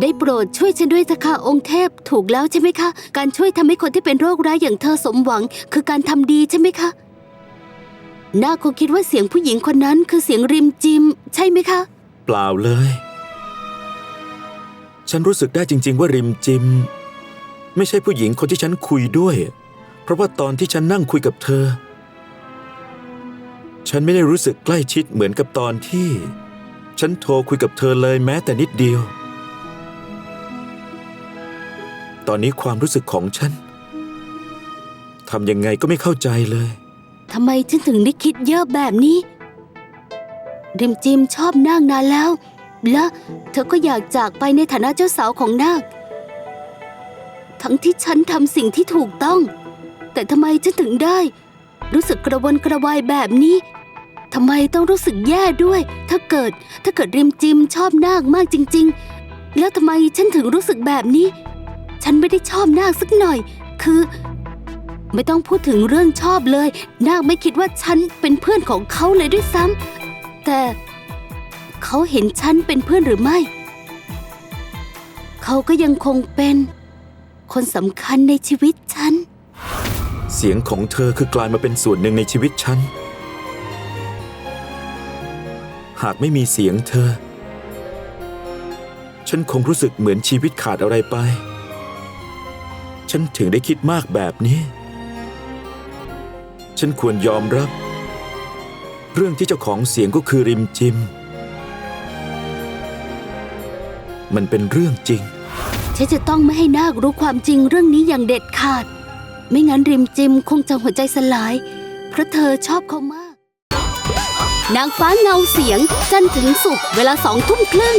ได้โปรดช่วยฉันด้วยเถอะค่ะองค์เทพถูกแล้วใช่ไหมคะ การช่วยทำให้คนที่เป็นโรคร้ายอย่างเธอสมหวัง คือการทำดีใช่ไหมคะน่าคงคิดว่าเสียงผู้หญิงคนนั้นคือเสียงริมจิม ใช่ไหมคะ เปล่าเลย ฉันรู้สึกได้จริง ๆ ว่าริมจิม ไม่ใช่ผู้หญิงคนที่ฉันคุยด้วย เพราะว่าตอนที่ฉันนั่งคุยกับเธอ ฉันไม่ได้รู้สึกใกล้ชิดเหมือนกับตอนที่ ฉันโทรคุยกับเธอเลยแม้แต่นิดเดียว ตอนนี้ความรู้สึกของฉันทำยังไงก็ไม่เข้าใจเลย ทำไมฉันถึงได้คิดเยอะแบบนี้ริมจิมชอบนาคนานแล้ว และเธอก็อยากจากไปในฐานะเจ้าสาวของนาค ทั้งที่ฉันทำสิ่งที่ถูกต้อง แต่ทำไมฉันถึงได้ รู้สึกกระวนกระวายแบบนี้ทำไมต้องรู้สึกแย่ด้วย ถ้าเกิด ถ้าเกิดริมจิมชอบนาคมากจริง ๆ แล้วทำไมฉันถึงรู้สึกแบบนี้ ฉันไม่ได้ชอบนาคสักหน่อย คือ ไม่ต้องพูดถึงเรื่องชอบเลย นาคไม่คิดว่าฉันเป็นเพื่อนของเขาเลยด้วยซ้ำแต่เขาเห็นฉันเป็นเพื่อนหรือไม่ เขาก็ยังคงเป็น คนสำคัญในชีวิตฉัน เสียงของเธอคือกลายมาเป็นส่วนหนึ่งในชีวิตฉัน หากไม่มีเสียงเธอ ฉันคงรู้สึกเหมือนชีวิตขาดอะไรไป ฉันถึงได้คิดมากแบบนี้ ฉันควรยอมรับ เรื่องที่เจ้าของเสียงก็คือริมจิม มันเป็นเรื่องจริง ฉันจะต้องไม่ให้นาครู้ความจริงเรื่องนี้อย่างเด็ดขาด ไม่งั้นริมจิมคงจะหัวใจสลาย เพราะเธอชอบเขามาก นางฟ้าเงาเสียงจันทร์ถึงสุกร์เวลาสองทุ่มครึ่ง